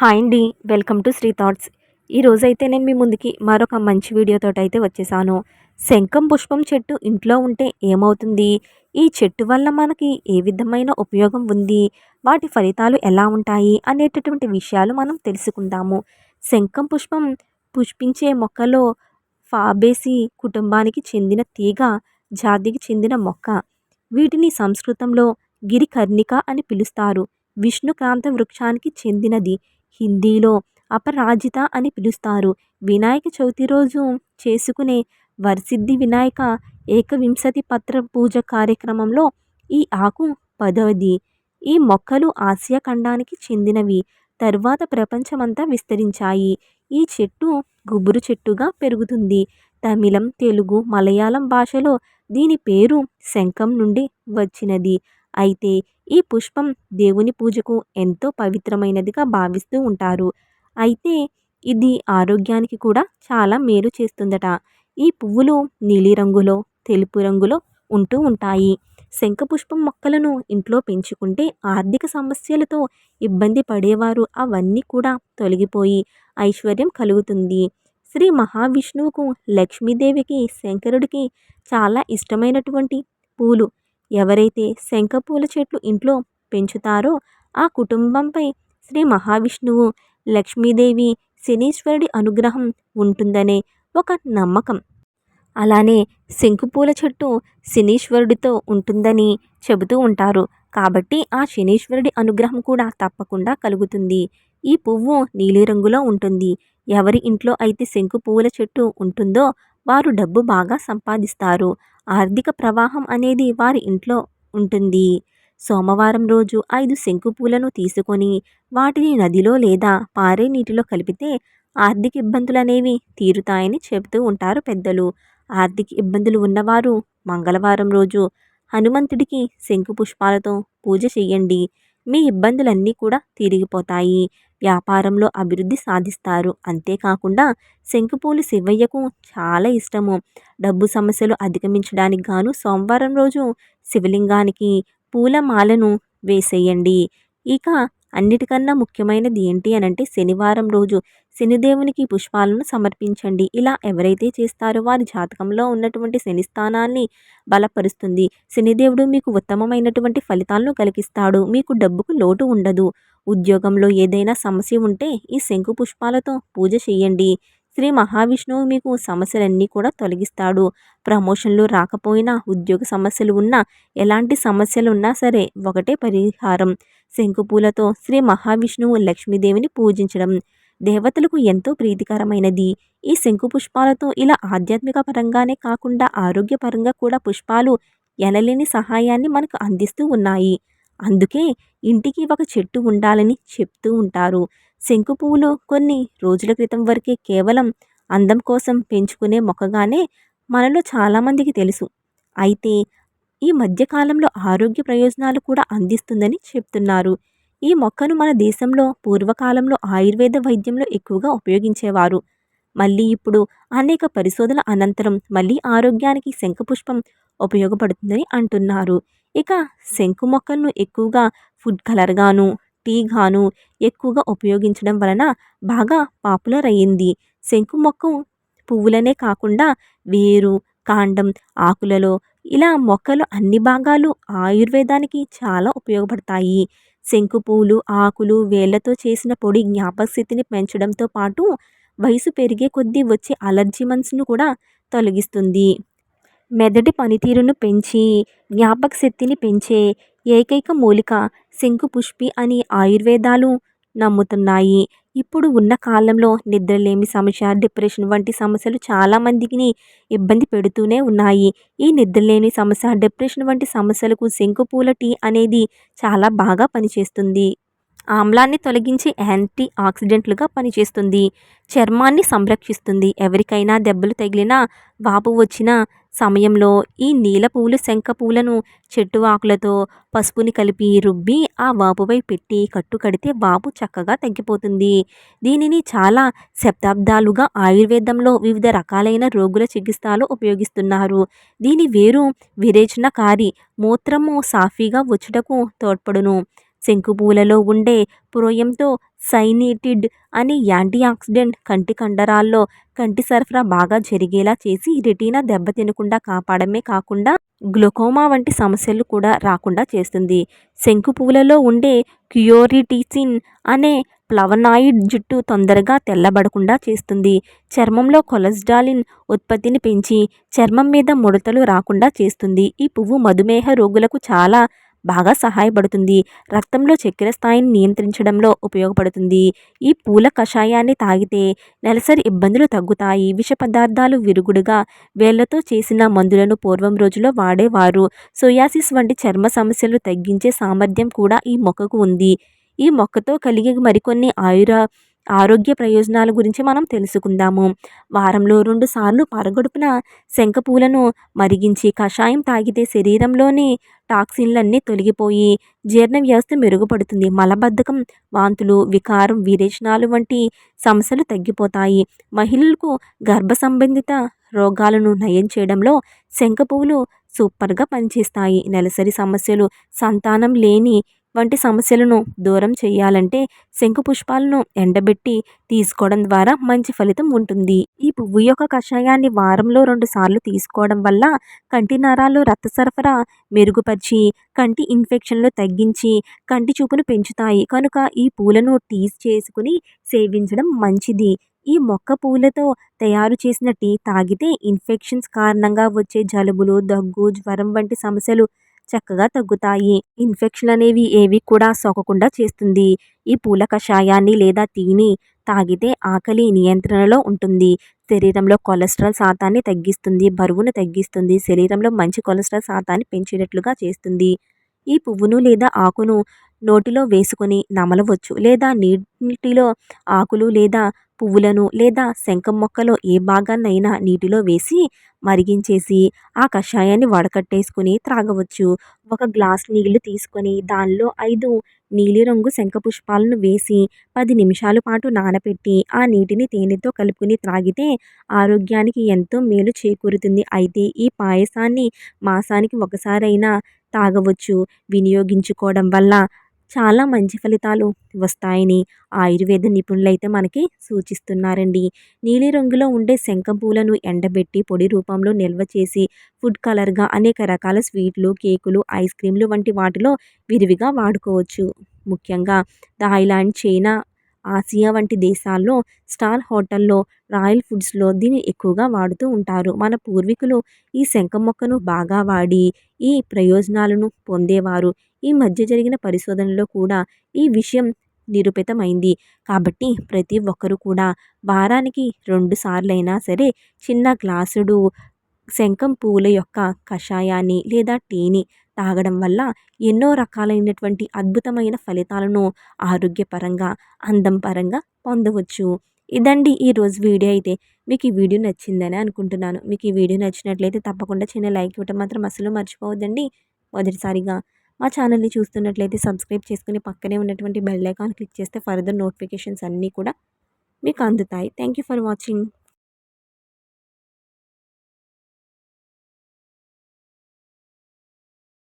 Hi అండి welcome to Shri thoughts. ఈ రోజైతే నేను మీ ముందుకి మరొక మంచి వీడియోతో అయితే వచ్చేసాను. శంఖం పుష్పం చెట్టు ఇంట్లో ఉంటే ఏమవుతుంది? ఈ చెట్టు వల్ల మనకి ఏ విధమైన ఉపయోగం ఉంది? వాటి ఫలితాలు ఎలా ఉంటాయి? అనేటటువంటి విషయాలు మనం తెలుసుకుందాము. శంఖం పుష్పం పుష్పించే మొక్కలో ఫాబేసి కుటుంబానికి చెందిన తీగ జాతికి చెందిన మొక్క. వీటిని సంస్కృతంలో గిరికర్ణిక అని పిలుస్తారు. విష్ణుకాంత వృక్షానికి చెందినది. హిందీలో అపరాజిత అని పిలుస్తారు. వినాయక చవితి రోజు చేసుకునే వరసిద్ధి వినాయక ఏకవింశతి పత్ర పూజ కార్యక్రమంలో ఈ ఆకు పదవది. ఈ మొక్కలు ఆసియా ఖండానికి చెందినవి. తరువాత ప్రపంచమంతా విస్తరించాయి. ఈ చెట్టు గుబురు చెట్టుగా పెరుగుతుంది. తమిళం తెలుగు మలయాళం భాషలో దీని పేరు శంఖం నుండి వచ్చినది. అయితే ఈ పుష్పం దేవుని పూజకు ఎంతో పవిత్రమైనదిగా భావిస్తూ ఉంటారు. అయితే ఇది ఆరోగ్యానికి కూడా చాలా మేలు చేస్తుందట. ఈ పువ్వులు నీలిరంగులో తెలుపు రంగులో ఉంటూ ఉంటాయి. శంఖపుష్పం మొక్కలను ఇంట్లో పెంచుకుంటే ఆర్థిక సమస్యలతో ఇబ్బంది పడేవారు అవన్నీ కూడా తొలగిపోయి ఐశ్వర్యం కలుగుతుంది. శ్రీ మహావిష్ణువుకు లక్ష్మీదేవికి శంకరుడికి చాలా ఇష్టమైనటువంటి పూలు ఎవరైతే శంఖపూల చెట్లు ఇంట్లో పెంచుతారో ఆ కుటుంబంపై శ్రీ మహావిష్ణువు లక్ష్మీదేవి శనీశ్వరుడి అనుగ్రహం ఉంటుందనే ఒక నమ్మకం. అలానే శంకుపూల చెట్టు శనీశ్వరుడితో ఉంటుందని చెబుతూ ఉంటారు. కాబట్టి ఆ శనీశ్వరుడి అనుగ్రహం కూడా తప్పకుండా కలుగుతుంది. ఈ పువ్వు నీలిరంగులో ఉంటుంది. ఎవరి ఇంట్లో అయితే శంకు పువ్వుల చెట్టు ఉంటుందో వారు డబ్బు బాగా సంపాదిస్తారు. ఆర్థిక ప్రవాహం అనేది వారి ఇంట్లో ఉంటుంది. సోమవారం రోజు ఐదు శంకు పూలను తీసుకొని వాటిని నదిలో లేదా పారే నీటిలో కలిపితే ఆర్థిక ఇబ్బందులు అనేవి తీరుతాయని చెబుతూ ఉంటారు పెద్దలు. ఆర్థిక ఇబ్బందులు ఉన్నవారు మంగళవారం రోజు హనుమంతుడికి శంకు పుష్పాలతో పూజ చేయండి. మీ ఇబ్బందులన్నీ కూడా తిరిగిపోతాయి. వ్యాపారంలో అభివృద్ధి సాధిస్తారు. అంతేకాకుండా శంకుపూలు శివయ్యకు చాలా ఇష్టము. డబ్బు సమస్యలు అధిగమించడానికి గాను సోమవారం రోజు శివలింగానికి పూలమాలను వేసేయండి. ఇక అన్నిటికన్నా ముఖ్యమైనది ఏంటి అని అంటే శనివారం రోజు శనిదేవునికి పుష్పాలను సమర్పించండి. ఇలా ఎవరైతే చేస్తారో వారి జాతకంలో ఉన్నటువంటి శని స్థానాన్ని బలపరుస్తుంది. శనిదేవుడు మీకు ఉత్తమమైనటువంటి ఫలితాలను కలిగిస్తాడు. మీకు డబ్బుకు లోటు ఉండదు. ఉద్యోగంలో ఏదైనా సమస్య ఉంటే ఈ శంకు పుష్పాలతో పూజ చేయండి. శ్రీ మహావిష్ణువు మీకు సమస్యలన్నీ కూడా తొలగిస్తాడు. ప్రమోషన్లు రాకపోయినా ఉద్యోగ సమస్యలు ఉన్నా ఎలాంటి సమస్యలు ఉన్నా సరే ఒకటే పరిహారం. శంకుపూలతో శ్రీ మహావిష్ణువు లక్ష్మీదేవిని పూజించడం దేవతలకు ఎంతో ప్రీతికరమైనది. ఈ శంకు పుష్పాలతో ఇలా ఆధ్యాత్మిక పరంగానే కాకుండా ఆరోగ్యపరంగా కూడా పుష్పాలు ఎనలేని సహాయాన్ని మనకు అందిస్తూ ఉన్నాయి. అందుకే ఇంటికి ఒక చెట్టు ఉండాలని చెప్తూ ఉంటారు. శంకు పువ్వులు కొన్ని రోజుల క్రితం వరకే కేవలం అందం కోసం పెంచుకునే మొక్కగానే మనలో చాలామందికి తెలుసు. అయితే ఈ మధ్యకాలంలో ఆరోగ్య ప్రయోజనాలు కూడా అందిస్తుందని చెప్తున్నారు. ఈ మొక్కను మన దేశంలో పూర్వకాలంలో ఆయుర్వేద వైద్యంలో ఎక్కువగా ఉపయోగించేవారు. మళ్ళీ ఇప్పుడు అనేక పరిశోధన అనంతరం మళ్ళీ ఆరోగ్యానికి శంఖపుష్పం ఉపయోగపడుతుందని అంటున్నారు. ఇక శంకు మొక్కలను ఎక్కువగా ఫుడ్ కలర్గాను టీగాను ఎక్కువగా ఉపయోగించడం వలన బాగా పాపులర్ అయ్యింది. శంకు మొక్క పువ్వులనే కాకుండా వేరు కాండం ఆకులలో ఇలా మొక్కలు అన్ని భాగాలు ఆయుర్వేదానికి చాలా ఉపయోగపడతాయి. శంకు పువ్వులు ఆకులు వేళ్ళతో చేసిన పొడి జ్ఞాపక పెంచడంతో పాటు వయసు పెరిగే కొద్దీ వచ్చే అలర్జీ మనసును కూడా తొలగిస్తుంది. మెదటి పనితీరును పెంచి జ్ఞాపక శక్తిని పెంచే ఏకైక మూలిక శంకు పుష్పి అని ఆయుర్వేదాలు నమ్ముతున్నాయి. ఇప్పుడు ఉన్న కాలంలో నిద్రలేమి సమస్య డిప్రెషన్ వంటి సమస్యలు చాలామందికి ఇబ్బంది పెడుతూనే ఉన్నాయి. ఈ నిద్రలేని సమస్య డిప్రెషన్ వంటి సమస్యలకు శంకుపూల టీ అనేది చాలా బాగా పనిచేస్తుంది. ఆమ్లాన్ని తొలగించి యాంటీ ఆక్సిడెంట్లుగా పనిచేస్తుంది. చర్మాన్ని సంరక్షిస్తుంది. ఎవరికైనా దెబ్బలు తగిలినా వాపు వచ్చిన సమయంలో ఈ నీల శంఖ పూలను చెట్టు ఆకులతో పసుపుని కలిపి రుబ్బి ఆ వాపుపై పెట్టి కట్టు కడితే వాపు చక్కగా తగ్గిపోతుంది దీనిని చాలా శతాబ్దాలుగా ఆయుర్వేదంలో వివిధ రకాలైన రోగుల చికిత్సలో ఉపయోగిస్తున్నారు. దీని వేరు విరేచనకారి మూత్రము సాఫీగా వచ్చుటకు తోడ్పడును. శంకుపూలలో ఉండే పురోయంతో సైనిటిడ్ అనే యాంటీ ఆక్సిడెంట్ కంటి కండరాల్లో కంటి సరఫరా బాగా జరిగేలా చేసి రెటీనా దెబ్బతినకుండా కాపాడమే కాకుండా గ్లూకోమా వంటి సమస్యలు కూడా రాకుండా చేస్తుంది. శంకు పువ్వులలో ఉండే క్యూరిటిసిన్ అనే ప్లవనాయిడ్ జుట్టు తొందరగా తెల్లబడకుండా చేస్తుంది. చర్మంలో కొలెస్ట్రాలిన్ ఉత్పత్తిని పెంచి చర్మం మీద ముడతలు రాకుండా చేస్తుంది. ఈ పువ్వు మధుమేహ రోగులకు చాలా బాగా సహాయపడుతుంది. రక్తంలో చక్కెర స్థాయిని నియంత్రించడంలో ఉపయోగపడుతుంది. ఈ పూల కషాయాన్ని తాగితే నెలసరి ఇబ్బందులు తగ్గుతాయి. విష పదార్థాలు విరుగుడుగా వేళ్ళతో చేసిన మందులను పూర్వం రోజుల్లో వాడేవారు. సోయాసిస్ వంటి చర్మ సమస్యలు తగ్గించే సామర్థ్యం కూడా ఈ మొక్కకు ఉంది. ఈ మొక్కతో కలిగే మరికొన్ని ఆయుర ఆరోగ్య ప్రయోజనాల గురించి మనం తెలుసుకుందాము. వారంలో రెండు సార్లు పరగడుపున శంఖపూలను మరిగించి కషాయం తాగితే శరీరంలోని టాక్సిన్లన్నీ తొలగిపోయి జీర్ణ వ్యవస్థ మెరుగుపడుతుంది. మలబద్ధకం వాంతులు వికారం విరేచనాలు వంటి సమస్యలు తగ్గిపోతాయి. మహిళలకు గర్భ సంబంధిత రోగాలను నయం చేయడంలో శంఖ పువ్వులు సూపర్గా పనిచేస్తాయి. నెలసరి సమస్యలు సంతానం లేని వంటి సమస్యలను దూరం చేయాలంటే శంకు పుష్పాలను ఎండబెట్టి తీసుకోవడం ద్వారా మంచి ఫలితం ఉంటుంది. ఈ పువ్వు యొక్క కషాయాన్ని వారంలో రెండు సార్లు తీసుకోవడం వల్ల కంటి నరాలు రక్త సరఫరా మెరుగుపరిచి కంటి ఇన్ఫెక్షన్లు తగ్గించి కంటి చూపును పెంచుతాయి. కనుక ఈ పూలను టీస్ చేసుకుని సేవించడం మంచిది. ఈ మొక్క పూలతో తయారు చేసిన టీ తాగితే ఇన్ఫెక్షన్స్ కారణంగా వచ్చే జలుబులు దగ్గు జ్వరం వంటి సమస్యలు చక్కగా తగ్గుతాయి. ఇన్ఫెక్షన్ అనేవి ఏవి కూడా సోకకుండా చేస్తుంది. ఈ పూల కషాయాన్ని లేదా టీని తాగితే ఆకలి నియంత్రణలో ఉంటుంది. శరీరంలో కొలెస్ట్రాల్ శాతాన్ని తగ్గిస్తుంది బరువును తగ్గిస్తుంది శరీరంలో మంచి కొలెస్ట్రాల్ శాతాన్ని పెంచేటట్లుగా చేస్తుంది. ఈ పువ్వును లేదా ఆకును నోటిలో వేసుకొని నమలవచ్చు లేదా నీటిలో ఆకులు లేదా పువ్వులను లేదా శంఖం మొక్కలో ఏ భాగాన్నైనా నీటిలో వేసి మరిగించేసి ఆ కషాయాన్ని వడకట్టేసుకుని త్రాగవచ్చు. ఒక గ్లాస్ నీళ్ళు తీసుకొని దానిలో ఐదు నీలిరంగు శంఖ పుష్పాలను వేసి పది నిమిషాల పాటు నానబెట్టి ఆ నీటిని తేనెతో కలుపుకొని త్రాగితే ఆరోగ్యానికి ఎంతో మేలు చేకూరుతుంది. అయితే ఈ పాయసాన్ని మాసానికి ఒకసారైనా తాగవచ్చు. వినియోగించుకోవడం వల్ల చాలా మంచి ఫలితాలు వస్తాయని ఆయుర్వేద నిపుణులు అయితే మనకి సూచిస్తున్నారండి. నీలిరంగులో ఉండే శంఖం పూలను ఎండబెట్టి పొడి రూపంలో నిల్వ చేసి ఫుడ్ కలర్గా అనేక రకాల స్వీట్లు కేకులు ఐస్ క్రీమ్లు వంటి వాటిలో విరివిగా వాడుకోవచ్చు. ముఖ్యంగా థాయిలాండ్ చైనా ఆసియా వంటి దేశాల్లో స్టార్ హోటల్లో రాయల్ ఫుడ్స్లో దీన్ని ఎక్కువగా వాడుతూ ఉంటారు. మన పూర్వీకులు ఈ శంఖ మొక్కను బాగా వాడి ఈ ప్రయోజనాలను పొందేవారు. ఈ మధ్య జరిగిన పరిశోధనలో కూడా ఈ విషయం నిరూపితమైంది. కాబట్టి ప్రతి ఒక్కరూ కూడా వారానికి రెండు సార్లైనా సరే చిన్న గ్లాసుడు శంఖం పూల యొక్క కషాయాన్ని లేదా టీని తాగడం వల్ల ఎన్నో రకాలైనటువంటి అద్భుతమైన ఫలితాలను ఆరోగ్యపరంగా అందం పరంగా పొందవచ్చు. ఇదండి ఈరోజు వీడియో. అయితే మీకు ఈ వీడియో నచ్చిందని అనుకుంటున్నాను. మీకు ఈ వీడియో నచ్చినట్లయితే తప్పకుండా చిన్న లైక్ ఇవ్వటం మాత్రం అసలు మర్చిపోవద్దండి. మొదటిసారిగా మా ఛానల్ని చూస్తున్నట్లయితే సబ్స్క్రైబ్ చేసుకుని పక్కనే ఉన్నటువంటి బెల్ ఐకాన్ క్లిక్ చేస్తే ఫర్దర్ నోటిఫికేషన్స్ అన్నీ కూడా మీకు అందుతాయి. Thank you for watching.